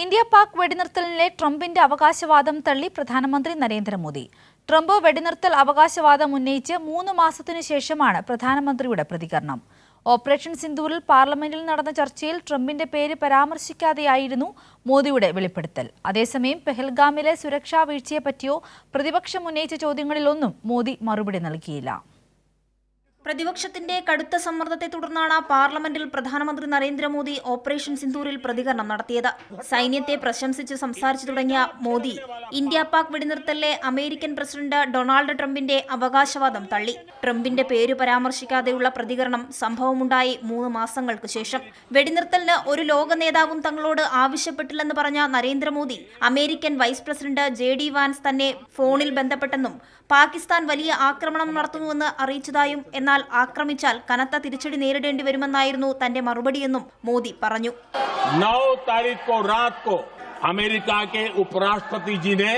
India Pak വെടിനിർത്തലിലെ ട്രംപിന്റെ അവകാശവാദം തള്ളി പ്രധാനമന്ത്രി നരേന്ദ്രമോദി. ട്രംപ് വെടിനിർത്തൽ അവകാശവാദം ഉന്നയിച്ച് മൂന്ന് മാസത്തിനു ശേഷമാണ് പ്രധാനമന്ത്രിയുടെ പ്രതികരണം. ഓപ്പറേഷൻ സിന്ദൂരിൽ പാർലമെന്റിൽ നടന്ന ചർച്ചയിൽ ട്രംപിന്റെ പേര് പരാമർശിക്കാതെയായിരുന്നു മോദിയുടെ വെളിപ്പെടുത്തൽ. അതേസമയം പെഹൽഗാമിലെ സുരക്ഷാ വീഴ്ചയെപ്പറ്റിയോ പ്രതിപക്ഷം ഉന്നയിച്ച ചോദ്യങ്ങളിലൊന്നും മോദി മറുപടി നൽകിയില്ല. പ്രതിപക്ഷത്തിന്റെ കടുത്ത സമ്മർദ്ദത്തെ തുടർന്നാണ് പാർലമെന്റിൽ പ്രധാനമന്ത്രി നരേന്ദ്രമോദി ഓപ്പറേഷൻ സിന്ദൂരിൽ പ്രതികരണം നടത്തിയത്. സൈന്യത്തെ പ്രശംസിച്ച് സംസാരിച്ചു തുടങ്ങിയ മോദി ഇന്ത്യ പാക് വെടിനിർത്തലിലെ അമേരിക്കൻ പ്രസിഡന്റ് ഡൊണാൾഡ് ട്രംപിന്റെ അവകാശവാദം തള്ളി. ട്രംപിന്റെ പേര് പരാമർശിക്കാതെയുള്ള പ്രതികരണം സംഭവമുണ്ടായി മൂന്ന് മാസങ്ങൾക്ക് ശേഷം. വെടിനിർത്തലിന് ഒരു ലോക നേതാവും തങ്ങളോട് ആവശ്യപ്പെട്ടില്ലെന്ന് പറഞ്ഞ Narendra Modi American vice president J D Vance തന്നെ ഫോണിൽ ബന്ധപ്പെട്ടെന്നും പാകിസ്ഥാൻ വലിയ ആക്രമണം നടത്തുന്നുവെന്ന് അറിയിച്ചതായും എന്നാൽ ആക്രമിച്ചാൽ കനത്ത തിരിച്ചടി നേരിടേണ്ടി വരുമെന്നായിരുന്നു തന്റെ മറുപടിയെന്നും മോദി പറഞ്ഞു नौ तारीख को रात को अमेरिका के उपराष्ट्रपति जी ने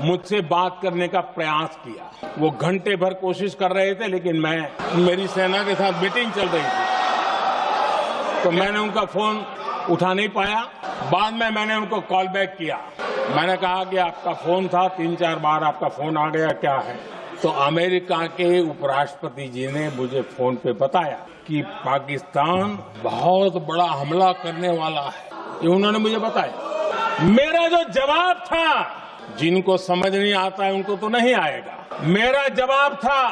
मुझसे बात करने का प्रयास किया वो घंटे भर कोशिश कर रहे थे लेकिन मैं मेरी सेना के साथ मीटिंग चल रही थी तो मैंने उनका फोन उठा नहीं पाया बाद में मैंने उनको कॉल बैक किया मैंने कहा कि आपका फोन था तीन चार बार आपका फोन आ गया क्या है तो अमेरिका के उपराष्ट्रपति जी ने मुझे फ़ोन पे बताया कि पाकिस्तान बहुत बड़ा हमला करने वाला है। ये उन्होंने मुझे बताया। मेरा जो जवाब था, जिनको समझ नहीं आता है, उनको तो नहीं आएगा। मेरा जवाब था,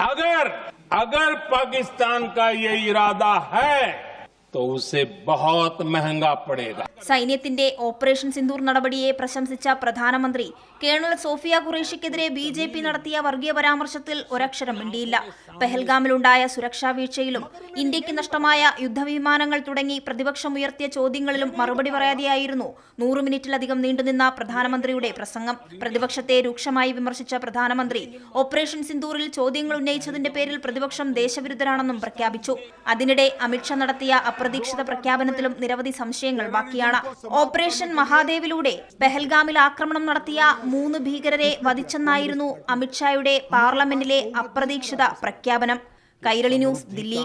अगर अगर पाकिस्तान का ये इरादा है तो उसे बहुत महंगा पड़ेगा സൈന്യത്തിന്റെ ഓപ്പറേഷൻ സിന്ദൂർ നടപടിയെ പ്രശംസിച്ച പ്രധാനമന്ത്രി കേണൽ സോഫിയ ഖുറേഷിക്കെതിരെ ബി ജെ പി നടത്തിയ വർഗീയ പരാമർശത്തിൽ ഒരക്ഷരം മിണ്ടിയില്ല പെഹൽഗാമിലുണ്ടായ സുരക്ഷാ വീഴ്ചയിലും ഇന്ത്യക്ക് നഷ്ടമായ യുദ്ധവിമാനങ്ങൾ തുടങ്ങി പ്രതിപക്ഷം ഉയർത്തിയ ചോദ്യങ്ങളിലും മറുപടി പറയാതെയായിരുന്നു നൂറ് മിനിറ്റിലധികം നീണ്ടുനിന്ന പ്രധാനമന്ത്രിയുടെ പ്രസംഗം പ്രതിപക്ഷത്തെ രൂക്ഷമായി വിമർശിച്ച പ്രധാനമന്ത്രി ഓപ്പറേഷൻ സിന്ദൂറിൽ ചോദ്യങ്ങൾ ഉന്നയിച്ചതിന്റെ പേരിൽ പ്രതിപക്ഷം ദേശവിരുദ്ധരാണെന്നും പ്രഖ്യാപിച്ചു അതിനിടെ അമിത്ഷാ നടത്തിയ അപ്രതീക്ഷിത പ്രഖ്യാപനത്തിലും നിരവധി സംശയങ്ങൾ ബാക്കിയാണ്. ഓപ്പറേഷൻ മഹാദേവിലൂടെ പെഹൽഗാമിൽ ആക്രമണം നടത്തിയ മൂന്ന് ഭീകരരെ വധിച്ചെന്നായിരുന്നു അമിത്ഷായുടെ പാർലമെന്റിലെ അപ്രതീക്ഷിത പ്രഖ്യാപനം. കൈരളി ന്യൂസ് ദില്ലി.